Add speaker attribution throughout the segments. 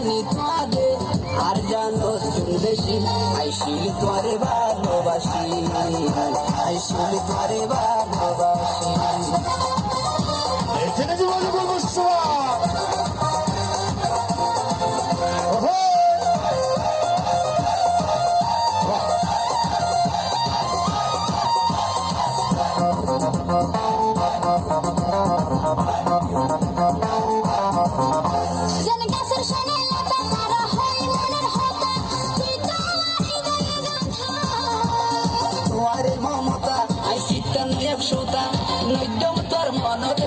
Speaker 1: জানি তোমারে আর জানো বেশি আইসিল তোরে ভালোবাসি। আইসিল তোরে ভালোবাসি।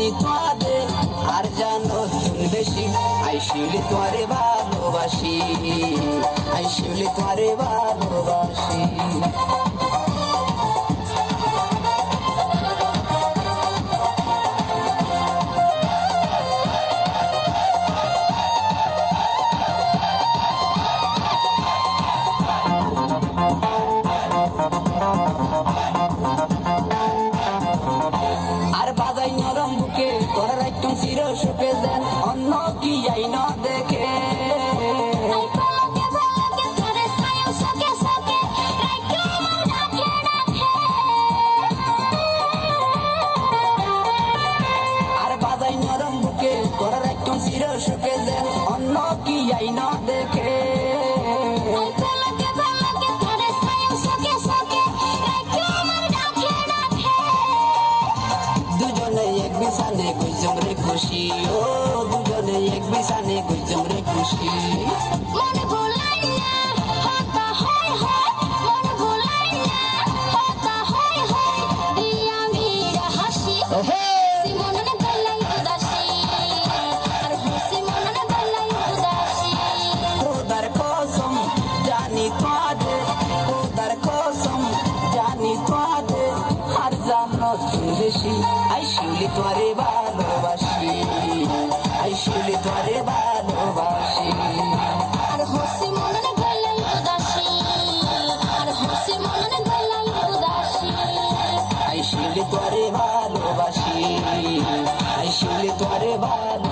Speaker 1: জানি তোরে আর জানো বেশি। আই শিউলি তোমারে ভালোবাসি
Speaker 2: আই
Speaker 1: শিউলি তোমারে ভালোবাসি। কেঁদে অন্য কি আই না দেখে। দুজনে এক বিছানে গুজম রে খুশি, ও দুজনে এক বিশানে গুজম রে খুশি।
Speaker 2: জানি কাজে খোদার কসম জানি কাজে আর জানো বেশি। আই শিউলি তোরে ভালোবাসি
Speaker 3: আই
Speaker 2: শিউলি তোরে ভালোবাসি। আর হসি মনে গেলাই উদাসী
Speaker 1: আর হসি মনে গেলাই উদাসী। আই শিউলি তোরে ভালোবাসি আই শিউলি তোরে ভালো